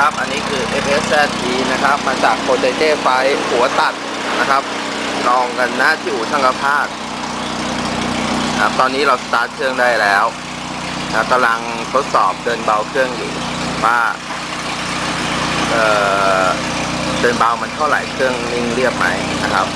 ครับ อันนี้คือ FSZE นะครับ มาจากโปรเจเจไฟหัวตัดนะครับ ลองกันหน้าที่อู่ช่างกระพากนะครับตอนนี้เราสตาร์ทเครื่องได้แล้วนะกำลังทดสอบเดินเบาเครื่องอยู่ว่าเออเดินเบามันเท่าไหร่เครื่องนิ่งเรียบไหมนะครับ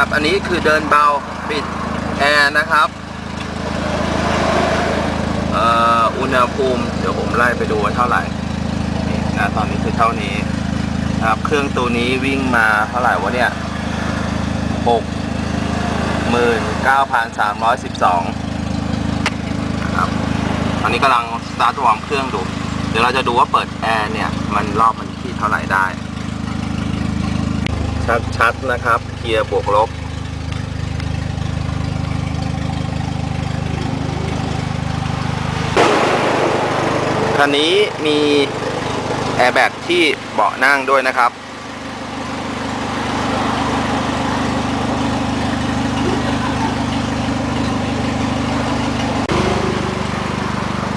ครับ อันนี้คือเดินเบาปิดแอร์นะครับอุณหภูมิเดี๋ยวผมไล่ไปดูว่าเท่าไหร่นะตอนนี้คือเท่านี้ครับ เครื่องตัวนี้วิ่งมาเท่าไหร่วะเนี่ยหกหมื่นเก้าพันสามร้อยสิบสองครับตอนนี้กำลังสตาร์ทวอร์มเครื่องดู เดี๋ยวเราจะดูว่าเปิดแอร์เนี่ย มันรอบมันที่เท่าไหร่ได้ ชัดๆนะครับ เกียร์บวกลบ คันนี้มีแอร์แบ็กที่เบาะนั่งด้วยนะครับ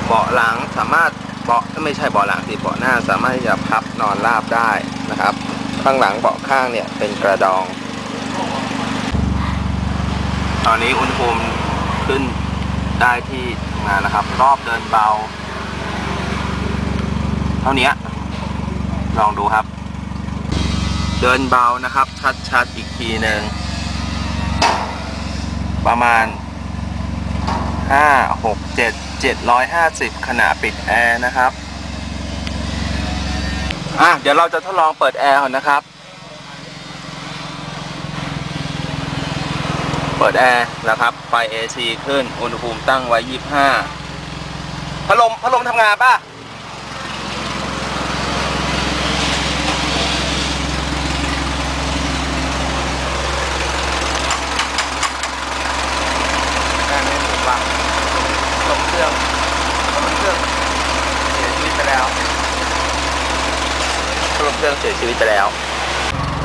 เบาะหลังสามารถเบาะไม่ใช่เบาะหลังสิเบาะหน้าสามารถที่จะพับนอนราบได้นะครับ ข้างหลังเบาะข้างเนี่ยเป็นกระดอง ตอนนี้อุณหภูมิขึ้นได้ที่งานแล้วครับ รอบเดินเบา เท่านี้ลองดูครับ เดินเบานะครับ ชัดๆอีกทีหนึ่งประมาณ 5 6 7 750 ขณะปิดแอร์นะครับ อะเดี๋ยวเราจะทดลองเปิดแอร์ก่อนนะครับ เปิดแอร์แล้วครับไฟ AC ขึ้น อุณหภูมิตั้งไว้ 25พัดลมพัดลมทำงานป่ะแม่ไม่ถูกวางลงเครื่องลงเครื่องเสียชีวิตไปแล้ว ลงเครื่องเสียชีวิตไปแล้ว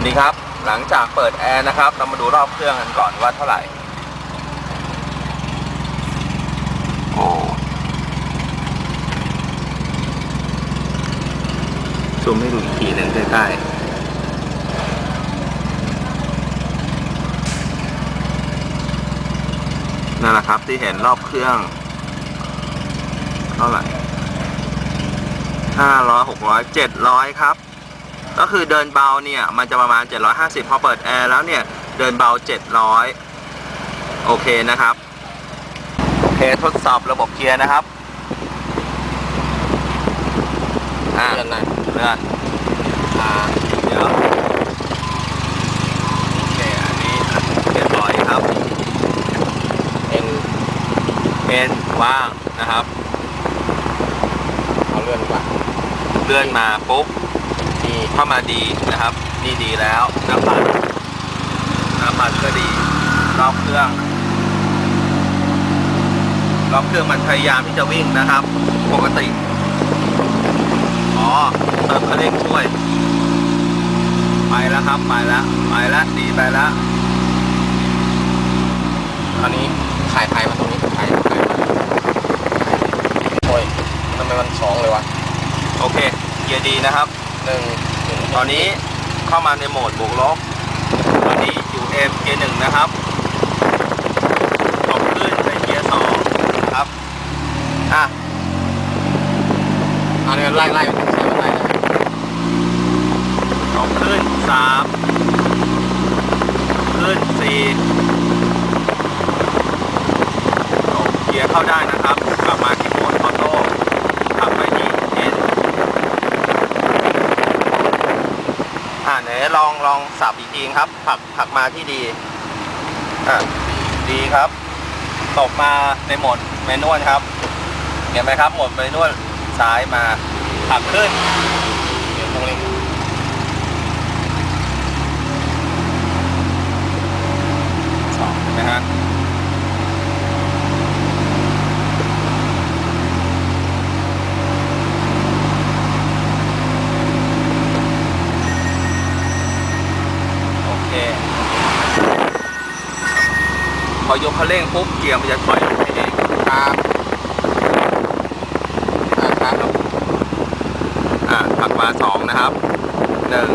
นี่ครับหลังจากเปิดแอร์นะครับ เรามาดูรอบเครื่องกันก่อนว่าเท่าไหร่โอ้ซูมให้ดูอีกทีหนึ่งใกล้ๆนั่นแหละครับที่เห็นรอบเครื่องเท่าไหร่ห้าร้อยหกร้อยเจ็ดร้อยครับ ก็คือเดินเบาเนี่ยมันจะประมาณ 750 พอเปิดแอร์แล้วเนี่ยเดินเบา 700 โอเคนะครับ โอเคทดสอบระบบเกียร์นะครับอ่าเลื่อนน่อยเลื่อนอ่าเดี๋ยวโอเคอันนี้เรียบร้อยครับเอ็นเอ็นว่างนะครับเอาเลื่อนกว่าเลื่อนมาปุ๊บ เข้ามาดีนะครับ นี่ดีแล้วน้ำมันน้ำมันก็ดีรอบเครื่องรอบเครื่องมันพยายามที่จะวิ่งนะครับ ปกติอ๋อเติมคันเร่งช่วย ไปแล้วครับไปแล้วไปแล้วดีไปแล้วตอนนี้ถ่ายถ่ายมาตรงนี้ถ่ายถ่ายมาโอ้ยทำไมมันสองเลยวะโอเคเกียร์ดีนะครับหนึ่ง ตอนนี้เข้ามาในโหมดบวกลบตอนนี้อยู่เอ็มเกียร์หนึ่งนะครับตกขึ้นในเกียร์สองครับอะเอันนี้ไล่ไล่ไปใช้ไล่ตกขึ้นสามขึ้นสี่ตกเกียร์เข้าได้นะครับ กลับมาที่โหมดออโต้ขับไปที่เอ็น อ่าไหนลองลองสับอีกทีครับ ผักผักมาที่ดีอะดีครับตกมาในโหมดเมนวลครับ เห็นไหมครับโหมดเมนวลซ้ายมาผักขึ้น เดี๋ยวตรงเร่ง สองนะฮะ ยกคันเร่งปุ๊บเกียร์มันจะถอยให้เองครับอ่าครับอ่าขับมาสองนะครับหนึ่ง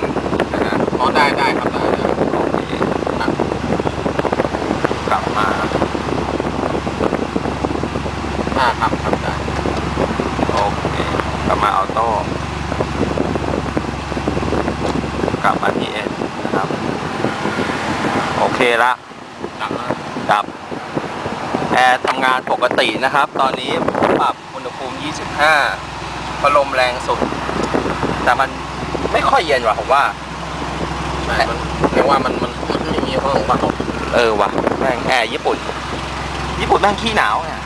นะฮะอ๋อได้ได้ครับได้ได้โอเคกลับมาอ่าครับครับได้โอเคกลับมาออโต้กลับมาที่เอสนะครับ โอเคละ กลับมาครับแอร์ทำงานปกตินะครับ ตอนนี้ปรับอุณหภูมิ 25พัดลมแรงสุด แต่มันไม่ค่อยเย็นว่ะผมว่าใช่มันเรียกว่ามันมันมันไม่มีห้องว่ะเออว่ะแม่งแอร์ญี่ปุ่น ญี่ปุ่นแม่งขี้หนาวเนี่ย